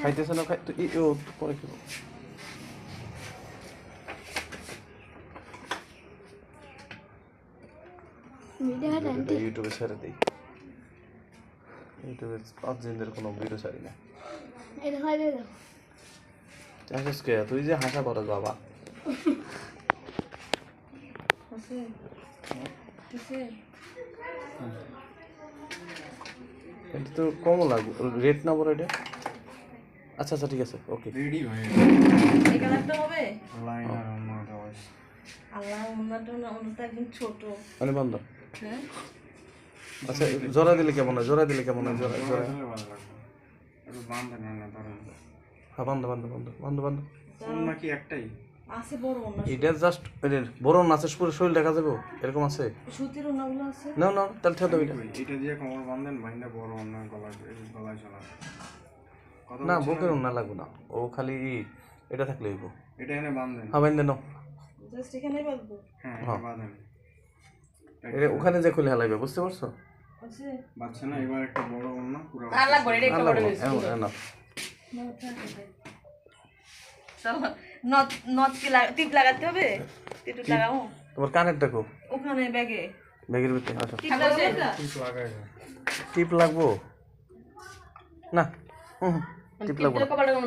খাইতেছে না খাই তো এই ও পরে খেলো ভিডিওটা ভিডিওটা ইউটিউবে ছেড়ে দিই ইউটিউবে পাঁচ দিনের কোনো ভিডিও ছাড়ি না এটা হয় দাও চাষিস কে? তুই যে হাসা করো বাবা এটা তো কম লাগবে রেট না বড় এটা? আচ্ছা আচ্ছা ঠিক আছে ওকে। রেডি এই কালারটা হবে? লাইনার অন্য দশ আল্লাহ ওনাটা না ওনাটা একদম ছোট। মানে বন্ধ? হ্যাঁ? আচ্ছা জোড়া দিলে কেমন হয়? জোড়া দিলে কেমন হয়? জোড়া জোড়া। বান্ধে না হ্যাঁ বন্ধ বন্ধ বন্ধ বন্ধ বন্ধ। অন্য কি একটাই? আছে বড় ওনা এটা জাস্ট বড় নাচে পুরো শরীর দেখা যাবে এরকম আছে? সুতির ওনাগুলো আছে? না না তাহলে ঠেয়ে দেবে ওই, এটা দিয়ে কোমর বান্ধেন বাইন্দা বড় অন্য গলায় গলায় চলা না বুকের না লাগবে না। ও খালি এটা থাকলে হইব। এটা এনে বান্ধেন হ্যাঁ বাইন্দে নাও। জাস্ট এখানেই বাঁধবো? হ্যাঁ হ্যাঁ। বাঁধেন। এটা ওখানে যে খুলে হেলাইবে বুঝতে পারছ? আছে। বাচ্চা না এবার একটা বড় অন্য পুরো আর লাগবে এটা একটা বড় নথ নথ কি লাগা টিপ লাগাতে হবে টিপ লাগাও তোমার কানের দেখো ওখানে ব্যাগে ব্যাগের ভিতরে আসো টিপ লাগাই টিপ লাগবো না হুম, টিপ লাগবো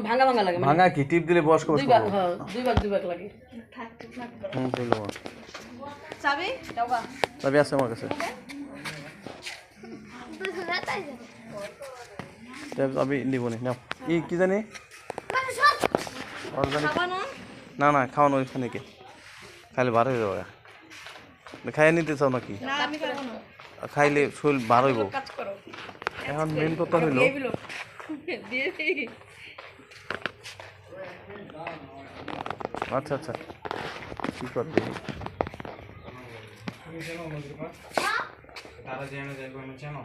ভাঙা ভাঙা লাগে ভাঙা কি টিপ দিলে বয়স্ক দুই ভাগ করব। হ্যাঁ দুই ভাগ দুই ভাগ লাগে থাক টিপ লাগবে হুম টিপ লাগবো চাবি আছে আমার কাছে আমি নিব নি নাও। ই কি জানি? না না না খাওয়ানো ওইখানে কে। খাইলে বার হয়ে যাবে। খাইয়ে নিতে চাও নাকি? খাইলে শরীর বার হইব। এখন মেন কথা হইল আচ্ছা আচ্ছা। কি করবে? তারা এনে যাইবো আমি চেনো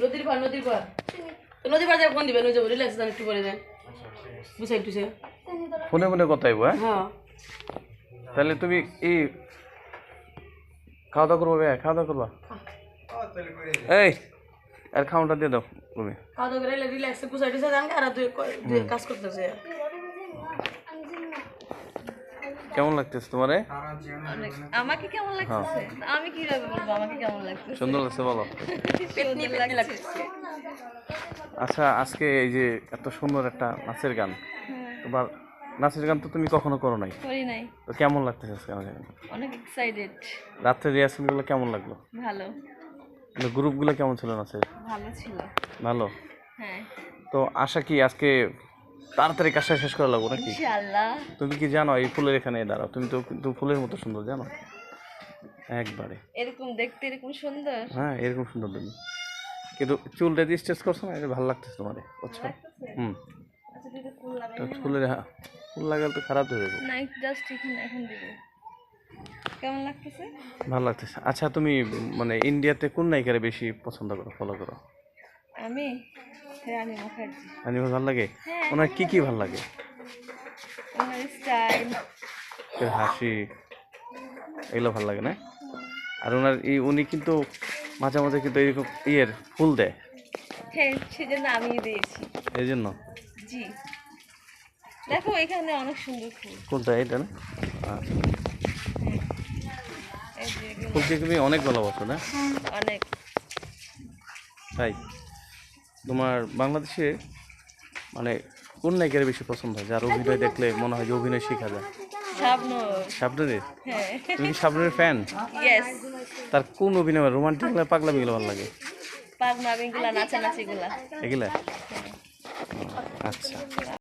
নদীর পার নদীর পার তো নদীর পার যাবে কোন দিবেন ওই যাব রিল্যাক্স দেন একটু করে দেন আচ্ছা ঠিক আছে। বুঝাই টুসে ফোনে ফোনে কথা হইব হ্যাঁ? হ্যাঁ। তাহলে তুমি এই খাওয়া দাওয়া করব খাওয়া দাওয়া করবা? এই আর খাওয়াটা দিয়ে দাও তুমি। খাওয়া দাওয়া করে রিল্যাক্স গুছাই টুসে যান আর দুই কাজ করতেছে কেমন লাগতেছে তোমারে? আমাকে কেমন লাগতেছে? আমি কীভাবে বলব আমাকে কেমন লাগতেছে? সুন্দর লাগছে বলো। আচ্ছা আজকে এই যে এত সুন্দর একটা নাচের গান তোমার নাচের গান তো তুমি কখনো করো নাই। করি নাই। তো কেমন লাগতেছে আজকে আমাকে? অনেক এক্সাইটেড রাত্রে রিহার্সালগুলো কেমন লাগল? ভালো। কিন্তু গ্রুপগুলো কেমন ছিল নাচের? ভালো ছিল। ভালো? হ্যাঁ। তো আশা কি আজকে তাড়াতাড়ি কাজটা শেষ করা লাগবো নাকি? ইনশাআল্লাহ। তুমি কি জানো এই ফুলের এখানে দাঁড়াও। তুমি তো কিন্তু ফুলের মতো সুন্দর জানো? একবারে। এরকম দেখতে এরকম সুন্দর? হ্যাঁ এরকম সুন্দর তুমি কিন্তু চুলটা দিয়ে স্টেচ করছ না এটা ভালো লাগতেছে তোমার হুম। আচ্ছা তো ফুলের হ্যাঁ ফুল লাগালে তো খারাপ হয়ে যাবে। না জাস্ট এখন এখন দিব। কেমন লাগতেছে? ভালো লাগতেছে। আচ্ছা তুমি মানে ইন্ডিয়াতে কোন নায়িকারে বেশি পছন্দ করো ফলো করো? আমি রানী মুখার্জি। ভালো লাগে? হ্যাঁ। ওনার কি কি ভালো লাগে? ওনার স্টাইল হাসি এগুলো ভালো লাগে না? আর ওনার এই উনি কিন্তু মাঝে মাঝে কিন্তু এরকম ইয়ের ফুল দেয়। হ্যাঁ সেজন্য আমি দিয়েছি। এই জন্য? জি। দেখো এখানে অনেক সুন্দর ফুল। কোনটা এটা না? আচ্ছা। এই যে এগুলো। ফুলকে তুমি অনেক ভালোবাসো না? অনেক। তাই? তোমার বাংলাদেশে মানে কোন নায়িকার বেশি পছন্দ হয়? যার অভিনয় দেখলে মনে হয় যে অভিনয় শেখা যায়। শাবনুর। শাবনুরের? হ্যাঁ। তুমি কি শাবনুরের ফ্যান তার কোন অভিনয় রোমান্টিক না পাগলামিগুলো ভালো লাগে? পাগমাবিগুলা নাচানাচিগুলা। এগুলা? আচ্ছা।